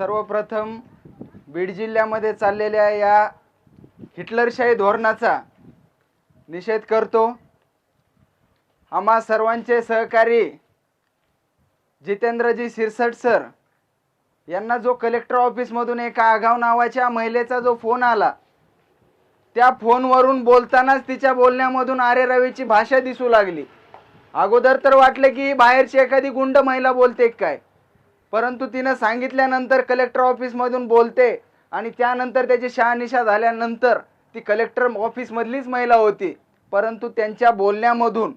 सर्वप्रथम बीड जिल्ह्यामध्ये चाललेल्या या हिटलरशाही धोरणाचा निषेध करतो. आम्हा सर्वांचे सहकारी जितेंद्रजी सिरसट सर यांना जो कलेक्टर ऑफिसमधून एका आगाव नावाच्या महिलेचा जो फोन आला त्या फोनवरून बोलतानाच तिच्या बोलण्यामधून आरे रवीची भाषा दिसू लागली. अगोदर तर वाटलं की बाहेरची एखादी गुंड महिला बोलते काय? परंतु तिनं सांगितल्यानंतर कलेक्टर ऑफिसमधून बोलते आणि त्यानंतर त्याची शहानिशा झाल्यानंतर ती कलेक्टर ऑफिसमधलीच महिला होती. परंतु त्यांच्या बोलण्यामधून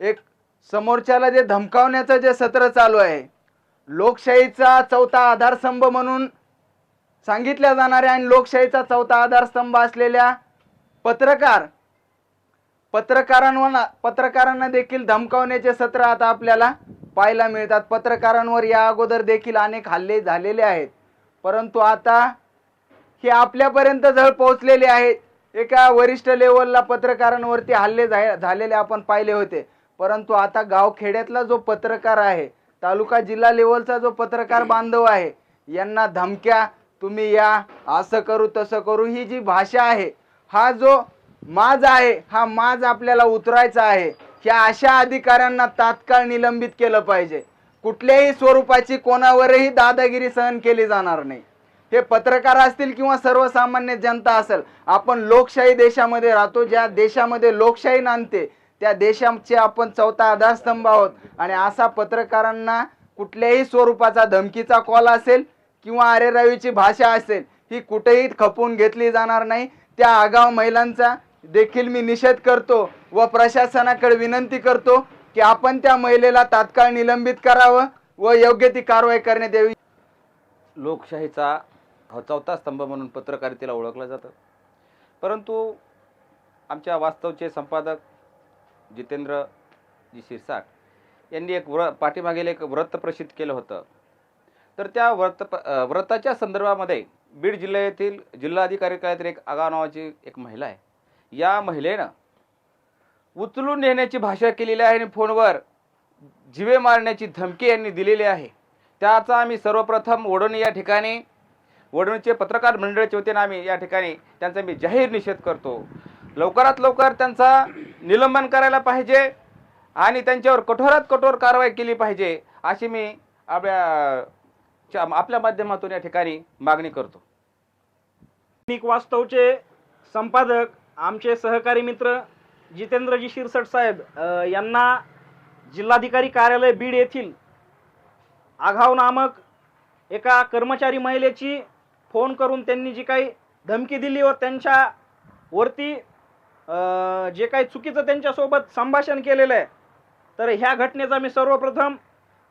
एक समोरच्याला जे धमकावण्याचं जे सत्र चालू आहे लोकशाहीचा चौथा आधारस्तंभ म्हणून सांगितल्या जाणाऱ्या आणि लोकशाहीचा चौथा आधारस्तंभ असलेल्या पत्रकार पत्रकारांवर पत्रकारांना देखील धमकावण्याचे सत्र आता आपल्याला पाहायला मिळतात. पत्रकारांवर या अगोदर देखील अनेक हल्ले झालेले आहेत. परंतु आता हे आपल्यापर्यंत जळ पोहोचलेले आहेत. एका वरिष्ठ लेवलला पत्रकारांवरती हल्ले झा- झालेले आपण पाहिले होते. परंतु आता गावखेड्यातला जो पत्रकार आहे तालुका जिल्हा लेवलचा जो पत्रकार बांधव आहे यांना धमक्या तुम्ही या असं करू तसं करू ही जी भाषा आहे हा जो माज आहे हा माज आपल्याला उतरायचा आहे. ह्या अशा अधिकाऱ्यांना तात्काळ निलंबित केलं पाहिजे. कुठल्याही स्वरूपाची कोणावरही दादागिरी सहन केली जाणार नाही. हे पत्रकार असतील किंवा सर्वसामान्य जनता असेल आपण लोकशाही देशामध्ये राहतो ज्या देशामध्ये लोकशाही नांदते त्या देशाचे आपण चौथा आधारस्तंभ आहोत. आणि असा पत्रकारांना कुठल्याही स्वरूपाचा धमकीचा कॉल असेल किंवा अरे भाषा असेल ही कुठेही खपवून घेतली जाणार नाही. त्या आगाव महिलांचा देखील मी निषेध करतो व प्रशासनाकडे विनंती करतो की आपण त्या महिलेला तात्काळ निलंबित करावं व योग्य ती कारवाई करण्यात यावी. लोकशाहीचा चौथा स्तंभ म्हणून पत्रकारितेला ओळखलं जातं. परंतु आमच्या वास्तवचे संपादक जितेंद्र जी शिरसाट यांनी एक व्र पाठीमागील एक व्रत प्रसिद्ध केलं होतं. तर त्या व्रत व्रताच्या संदर्भामध्ये बीड जिल्ह्यातील जिल्हाधिकारी कार्यालयातील एक आगा नावाची एक महिला आहे. या महिलेनं उचलून नेण्याची भाषा केलेली आहे आणि फोनवर जिवे मारण्याची धमकी यांनी दिलेली आहे. त्याचा आम्ही सर्वप्रथम वडोणी या ठिकाणी वडोणीचे पत्रकार मंडळाच्या वतीने आम्ही या ठिकाणी त्यांचा मी जाहीर निषेध करतो. लवकरात लवकर त्यांचा निलंबन करायला पाहिजे आणि त्यांच्यावर कठोरात कठोर कारवाई केली पाहिजे अशी मी आपल्या आपल्या माध्यमातून या ठिकाणी मागणी करतो. वास्तवचे संपादक आमचे सहकारी मित्र जितेंद्रजी शिरसट साहेब यांना जिल्हाधिकारी कार्यालय बीड येथील आघाव नामक एका कर्मचारी महिलेची फोन करून त्यांनी जी काही धमकी दिली व त्यांच्या वरती जे काही चुकीचं त्यांच्यासोबत संभाषण केलेलं आहे तर ह्या घटनेचा मी सर्वप्रथम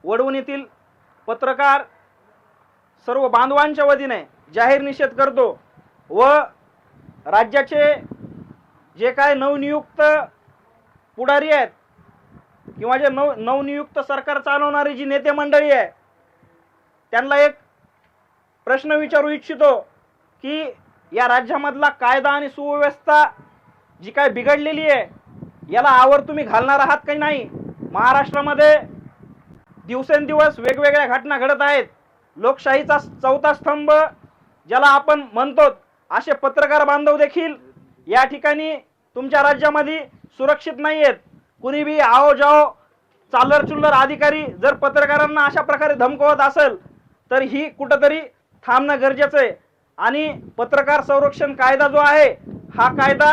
वडवून येथील पत्रकार सर्व बांधवांच्या वतीने जाहीर निषेध करतो व राज्याचे जे काय नवनियुक्त पुढारी आहेत किंवा जे नव नवनियुक्त सरकार चालवणारी जी नेते मंडळी आहे त्यांना एक प्रश्न विचारू इच्छितो की या राज्यामधला कायदा आणि सुव्यवस्था जी काय बिघडलेली आहे याला आवर तुम्ही घालणार आहात काही नाही? महाराष्ट्रामध्ये दिवसेंदिवस वेगवेगळ्या घटना घडत आहेत. लोकशाहीचा चौथा स्तंभ ज्याला आपण म्हणतो असे पत्रकार बांधव देखील या ठिकाणी तुमच्या राज्यामध्ये सुरक्षित नाही आहेत कुणी बी आओ जाओ चालर चुल्लर अधिकारी जर पत्रकारांना अशा प्रकारे धमकवत असेल तर ही कुठंतरी थांबणं गरजेचं आहे. आणि पत्रकार संरक्षण कायदा जो आहे हा कायदा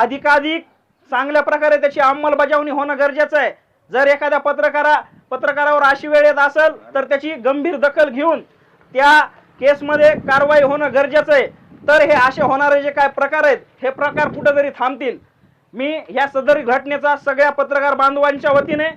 अधिकाधिक चांगल्या प्रकारे त्याची अंमलबजावणी होणं गरजेचं आहे. जर एखाद्या पत्रकारा पत्रकारावर अशी वेळ येत असेल तर त्याची गंभीर दखल घेऊन त्या केसमध्ये कारवाई होणं गरजेचं आहे. तर हे असे होणारे जे काय प्रकार आहेत हे प्रकार कुठेतरी थांबतील. मी ह्या सदर घटनेचा सगळ्या पत्रकार बांधवांच्या वतीने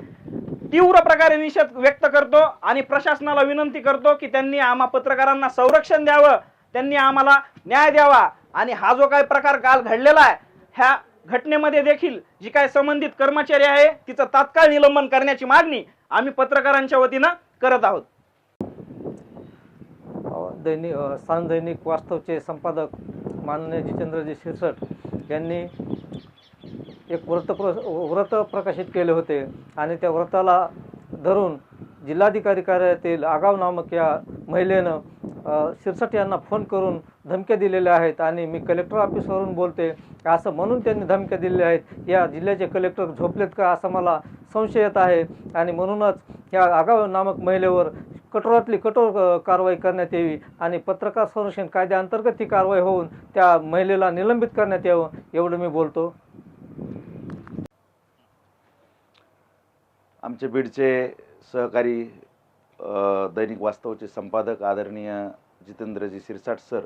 तीव्र प्रकारे निषेध व्यक्त करतो आणि प्रशासनाला विनंती करतो की त्यांनी आम्हा पत्रकारांना संरक्षण द्यावं त्यांनी आम्हाला न्याय द्यावा. आणि हा जो काही प्रकार काल घडलेला आहे ह्या घटनेमध्ये देखील जी काय संबंधित कर्मचारी आहे तिचं तात्काळ निलंबन करण्याची मागणी आम्ही पत्रकारांच्या वतीनं करत आहोत. दैनिक स्थान दैनिक वास्तवचे संपादक माननीय जितेंद्रजी शिरसट यांनी एक व्रत प्र व्रत प्रकाशित केले होते आणि त्या व्रताला धरून जिल्हाधिकारी कार्यालयातील आगाव नामक या महिलेनं शिरसट यांना फोन करून धमक्या दिलेल्या आहेत आणि मी कलेक्टर ऑफिसवरून बोलते असं म्हणून त्यांनी धमक्या दिलेल्या आहेत. या जिल्ह्याचे कलेक्टर झोपलेत का असा मला संशय येत आहे आणि म्हणूनच या आगाव नामक महिलेवर कठोरातली कठोर कारवाई करण्यात यावी आणि पत्रकार संरक्षण कायद्याअंतर्गत ती कारवाई होऊन त्या महिलेला निलंबित करण्यात यावं एवढं मी बोलतो. आमचे बीडचे सहकारी दैनिक वास्तवचे संपादक आदरणीय जितेंद्रजी शिरसाट सर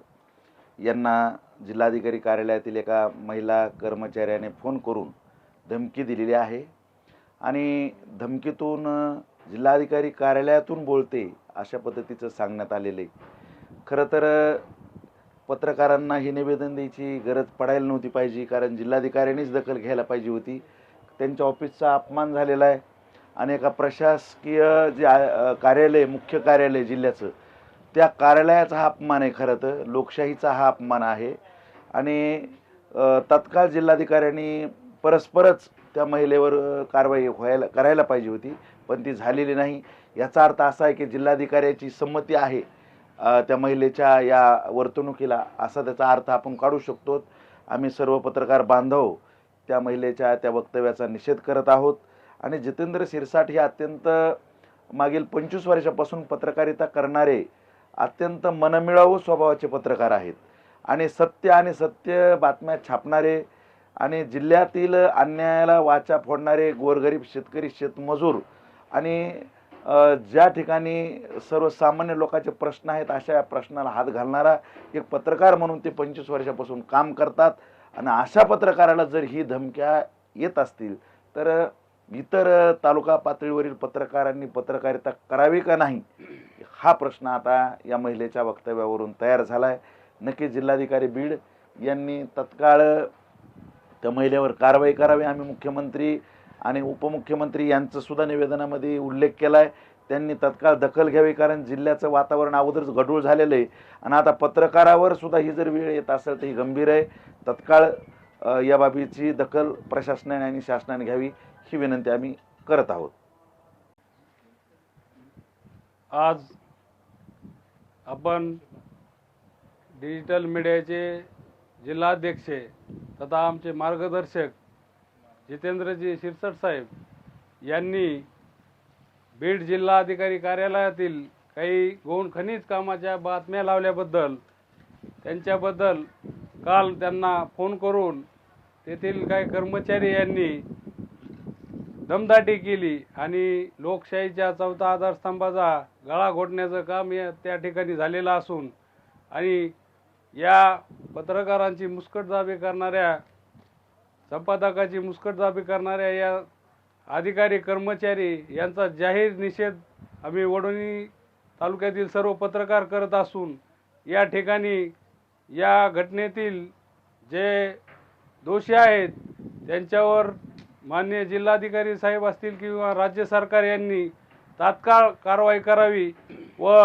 यांना जिल्हाधिकारी कार्यालयातील एका महिला कर्मचाऱ्याने फोन करून धमकी दिलेली आहे. आणि धमकीतून जिल्हाधिकारी कार्यालयातून बोलते अशा पद्धतीचं सांगण्यात आलेलं. आहे खरं तर पत्रकारांना हे निवेदन द्यायची गरज पडायला नव्हती पाहिजे कारण जिल्हाधिकाऱ्यांनीच दखल घ्यायला पाहिजे होती. त्यांच्या ऑफिसचा अपमान झालेला आहे. आणि एका प्रशासकीय जे कार्यालय मुख्य कार्यालय जिल्ह्याचं त्या कार्यालयाचा हा अपमान आहे खरं तर. लोकशाहीचा हा अपमान आहे. आणि तत्काळ जिल्हाधिकाऱ्यांनी परस्परच त्या महिलेवर कारवाई व्हायला करायला पाहिजे होती. पण ती झालेली नाही. याचा अर्थ असा आहे की जिल्हाधिकाऱ्याची संमती आहे त्या महिलेच्या या वर्तणुकीला. असा त्याचा अर्थ आपण काढू शकतो. आम्ही सर्व पत्रकार बांधव त्या महिलेच्या त्या वक्तव्याचा निषेध करत आहोत. आणि जितेंद्र शिरसाट हे अत्यंत मागील पंचवीस वर्षापासून पत्रकारिता करणारे अत्यंत मनमिळावू स्वभावाचे पत्रकार आहेत. आणि सत्य आणि सत्य बातम्या छापणारे आणि जिल्ह्यातील अन्यायाला वाचा फोडणारे गोरगरीब शेतकरी शेतमजूर आणि ज्या ठिकाणी सर्वसामान्य लोकांचे प्रश्न आहेत अशा प्रश्नाला हात घालणारा एक पत्रकार म्हणून ते पंचवीस वर्षापासून काम करतात. आणि अशा पत्रकाराला जर ही धमक्या येत असतील तर इतर तालुका पातळीवरील पत्रकारांनी पत्रकारिता करावी का नाही? हा प्रश्न आता या महिलेच्या वक्तव्यावरून तयार झाला आहे नक्की जिल्हाधिकारी बीड यांनी तत्काळ त्या महिलेवर कारवाई करावी. आम्ही मुख्यमंत्री आणि उपमुख्यमंत्री यांचं सुद्धा निवेदनामध्ये उल्लेख केला आहे त्यांनी तत्काळ दखल घ्यावी कारण जिल्ह्याचं वातावरण अगोदरच गढूळ झालेलं आहे. आणि आता पत्रकारावर सुद्धा ही जर वेळ येत असेल तर ही गंभीर आहे. तत्काळ या बाबीची दखल प्रशासनाने आणि शासनाने घ्यावी ही विनंती आम्ही करत आहोत. आज आपण डिजिटल मीडियाचे जिल्हाध्यक्ष तथा आमचे मार्गदर्शक जितेंद्रजी शिरसट साहेब यांनी बीड जिल्हाधिकारी कार्यालयातील काही गौण खनिज कामाच्या बातम्या लावल्याबद्दल त्यांच्याबद्दल काल त्यांना फोन करून तेथील काही कर्मचारी यांनी दमदाटी केली आणि लोकशाहीच्या चौथा आधारस्तंभाचा गळा घोटण्याचं काम या त्या ठिकाणी झालेलं असून आणि या पत्रकारांची मुस्कटदाबी करणाऱ्या संपादकाची मुस्कटदाबी करणाऱ्या या अधिकारी कर्मचारी यांचा जाहीर निषेध आम्ही वडोणी तालुक्यातील सर्व पत्रकार करत असून या ठिकाणी या घटनेतील जे दोषी आहेत त्यांच्यावर माननीय जिल्हाधिकारी साहेब असतील किंवा राज्य सरकार यांनी तात्काळ कारवाई करावी व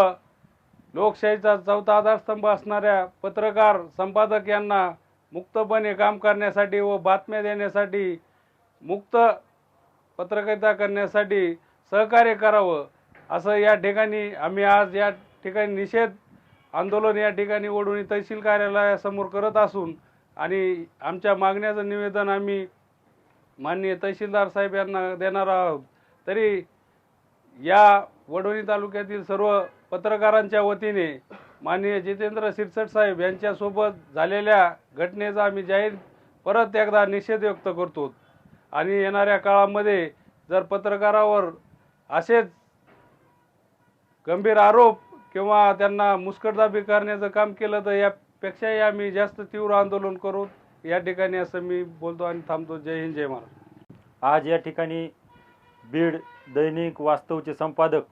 लोकशाहीचा चौथा आधारस्तंभ असणाऱ्या पत्रकार संपादक यांना मुक्तपणे काम करण्यासाठी व बातम्या देण्यासाठी मुक्त पत्रकारिता करण्यासाठी सहकार्य करावं असं या ठिकाणी आम्ही आज या ठिकाणी निषेध आंदोलन या ठिकाणी ओढून तहसील कार्यालयासमोर करत असून आणि आमच्या मागण्याचं निवेदन आम्ही माननीय तहसीलदार साहेब यांना देणार आहोत. तरी या वडवणी तालुक्यातील सर्व पत्रकारांच्या वतीने माननीय जितेंद्र शिरसट साहेब यांच्यासोबत झालेल्या घटनेचा आम्ही जाहीर परत एकदा निषेध व्यक्त करतो. आणि येणाऱ्या काळामध्ये जर पत्रकारावर असेच गंभीर आरोप किंवा त्यांना मुस्कटदाबी करण्याचं काम केलं तर यापेक्षाही आम्ही जास्त तीव्र आंदोलन करू. या ठिकाणी असं मी बोलतो आणि थांबतो. जय हिंद जय महाराज आज या ठिकाणी बीड दैनिक वास्तवचे संपादक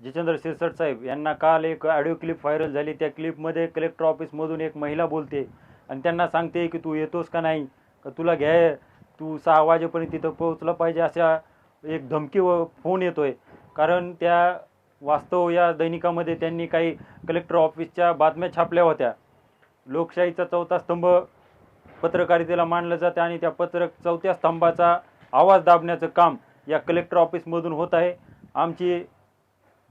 जितेंद्र शिरसट साहेब यांना काल एक ऑडिओ क्लिप व्हायरल झाली. त्या क्लिपमध्ये कलेक्टर ऑफिसमधून एक महिला बोलते आणि त्यांना सांगते की तू येतोस का नाही? का तुला घ्याय तू सहा वाजेपर्यंत तिथं पोहोचलं पाहिजे अशा एक धमकी व फोन येतो आहे कारण त्या वास्तव या दैनिकामध्ये त्यांनी काही कलेक्टर ऑफिसच्या बातम्या छापल्या होत्या. लोकशाहीचा चौथा स्तंभ पत्रकारितेला मानलं जातं आणि त्या पत्रक चौथ्या स्तंभाचा आवाज दाबण्याचं काम या कलेक्टर ऑफिसमधून होत आहे. आमची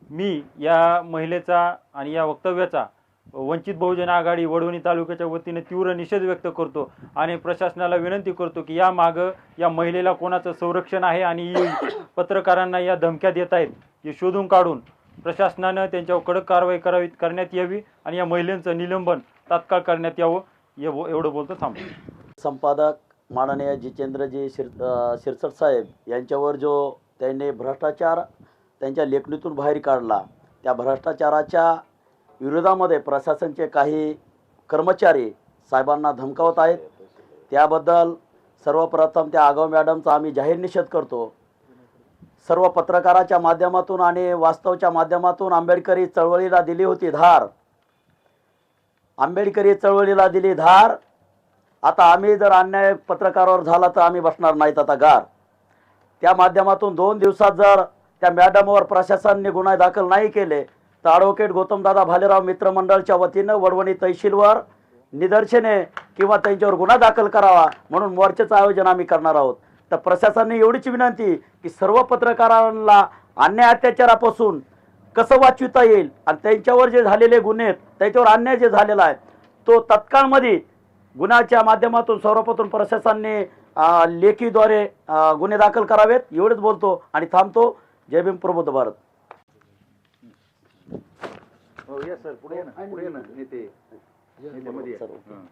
मी या महिलेचा आणि या वक्तव्याचा वंचित बहुजन आघाडी वडवणी तालुक्याच्या वतीने तीव्र निषेध व्यक्त करतो आणि प्रशासनाला विनंती करतो की या मागं या महिलेला कोणाचं संरक्षण आहे आणि ही पत्रकारांना या धमक्या देत आहेत हे शोधून काढून प्रशासनानं त्यांच्यावर कडक कारवाई करावी करण्यात यावी आणि या महिलेचं निलंबन तात्काळ करण्यात यावं एव- एवढं बोलतो थांबतो संपादक माननीय जितेंद्रजी शिर शिरसट साहेब यांच्यावर जो त्यांनी भ्रष्टाचार त्यांच्या लेखणीतून बाहेर काढला. त्या भ्रष्टाचाराच्या विरोधामध्ये प्रशासनचे काही कर्मचारी साहेबांना धमकावत आहेत. त्याबद्दल सर्वप्रथम त्या आगाव मॅडमचा आम्ही जाहीर निषेध करतो. सर्व पत्रकाराच्या माध्यमातून आणि वास्तवच्या माध्यमातून आंबेडकरी चळवळीला दिली होती धार. आंबेडकरी चळवळीला दिली धार. आता आम्ही जर अन्याय पत्रकारावर झाला तर आम्ही बसणार नाहीत आता गार. त्या माध्यमातून दोन दिवसात जर त्या मॅडमवर प्रशासनाने गुन्हा दाखल नाही केले. तर ॲडव्होकेट गौतमदादा भालेराव मित्रमंडळच्या वतीनं वडवणी तहसीलवर निदर्शने किंवा त्यांच्यावर गुन्हा दाखल करावा म्हणून मोर्चाचं आयोजन आम्ही करणार आहोत. तर प्रशासनाने एवढीच विनंती की सर्व पत्रकारांना अन्याय अत्याचारापासून कसं वाचविता येईल आणि त्यांच्यावर जे झालेले गुन्हे आहेत त्याच्यावर अन्याय जे झालेला आहे तो तत्काळमध्ये गुन्ह्याच्या माध्यमातून सर्वप्रथम प्रशासनाने लेखीद्वारे गुन्हे दाखल करावेत. एवढंच बोलतो आणि थांबतो. जय भीम प्रबोध भारत हो या सर पुढे ये ना पुढे ये ना नेते नेते मध्ये या. हं.